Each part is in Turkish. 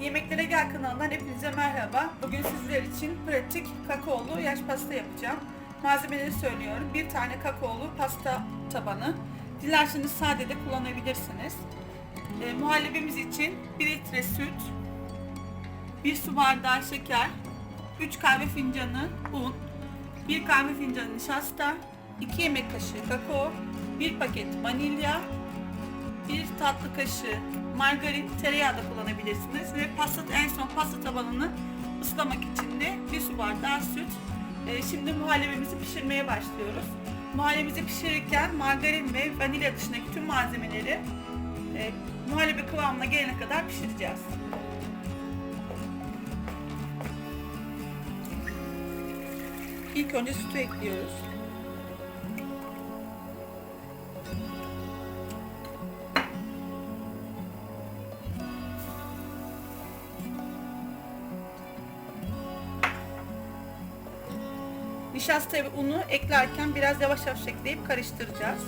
Yemeklere Gel kanalından hepinize merhaba. Bugün sizler için pratik kakaolu yaş pasta yapacağım. Malzemeleri söylüyorum. Bir tane kakaolu pasta tabanı. Dilerseniz sade de kullanabilirsiniz. E, muhallebimiz için 1 litre süt, 1 su bardağı şeker, 3 kahve fincanı un, 1 kahve fincanı nişasta, 2 yemek kaşığı kakao, 1 paket vanilya, bir tatlı kaşığı margarin, tereyağı da kullanabilirsiniz ve pasta en son pasta tabanını ıslamak için de bir su bardağı süt. Ee, şimdi muhallebimizi pişirmeye başlıyoruz. Muhallebimizi pişirirken margarin ve vanilya dışındaki tüm malzemeleri e, muhallebi kıvamına gelene kadar pişireceğiz. İlk önce sütü ekliyoruz. Nişasta ve unu eklerken biraz yavaş yavaş ekleyip karıştıracağız.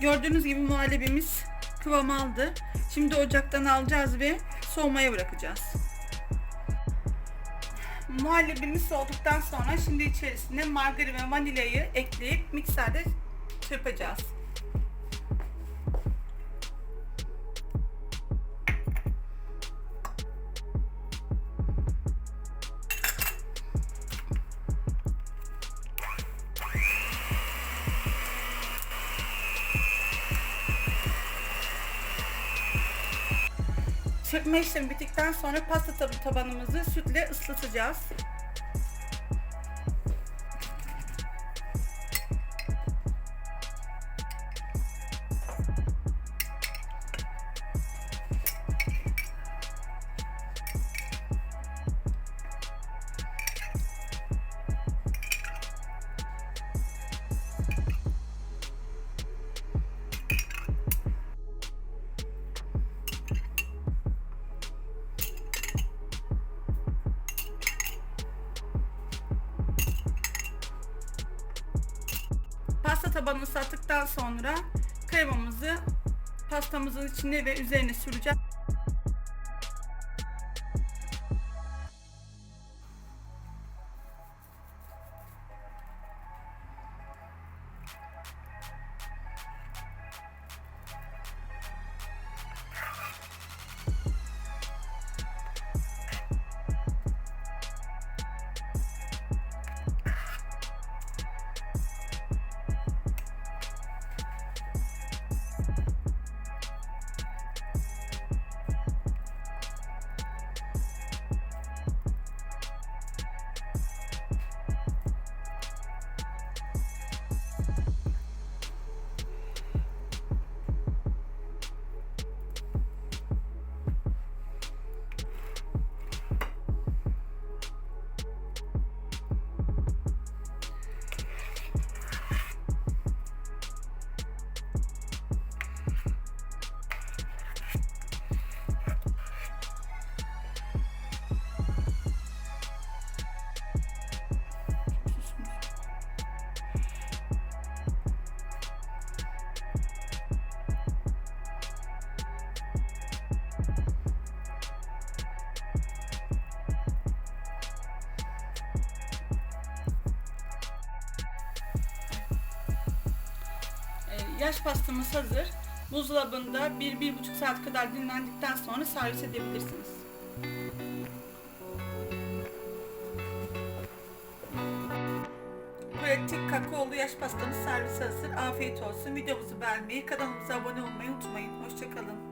Gördüğünüz gibi muhallebimiz kıvam aldı. Şimdi ocaktan alacağız ve soğumaya bırakacağız. Muhallebimiz soğuduktan sonra şimdi içerisine margarin ve vanilyayı ekleyip mikserde çırpacağız. Çırpma işlemi bittikten sonra pasta tabanımızı sütle ıslatacağız. Pasta tabanını ıslattıktan sonra kremamızı pastamızın içine ve üzerine süreceğiz. Yaş pastamız hazır. Buzdolabında 1-1,5 saat kadar dinlendikten sonra servis edebilirsiniz. Pratik kakaolu yaş pastamız servis hazır. Afiyet olsun. Videomuzu beğenmeyi, kanalımıza abone olmayı unutmayın. Hoşçakalın.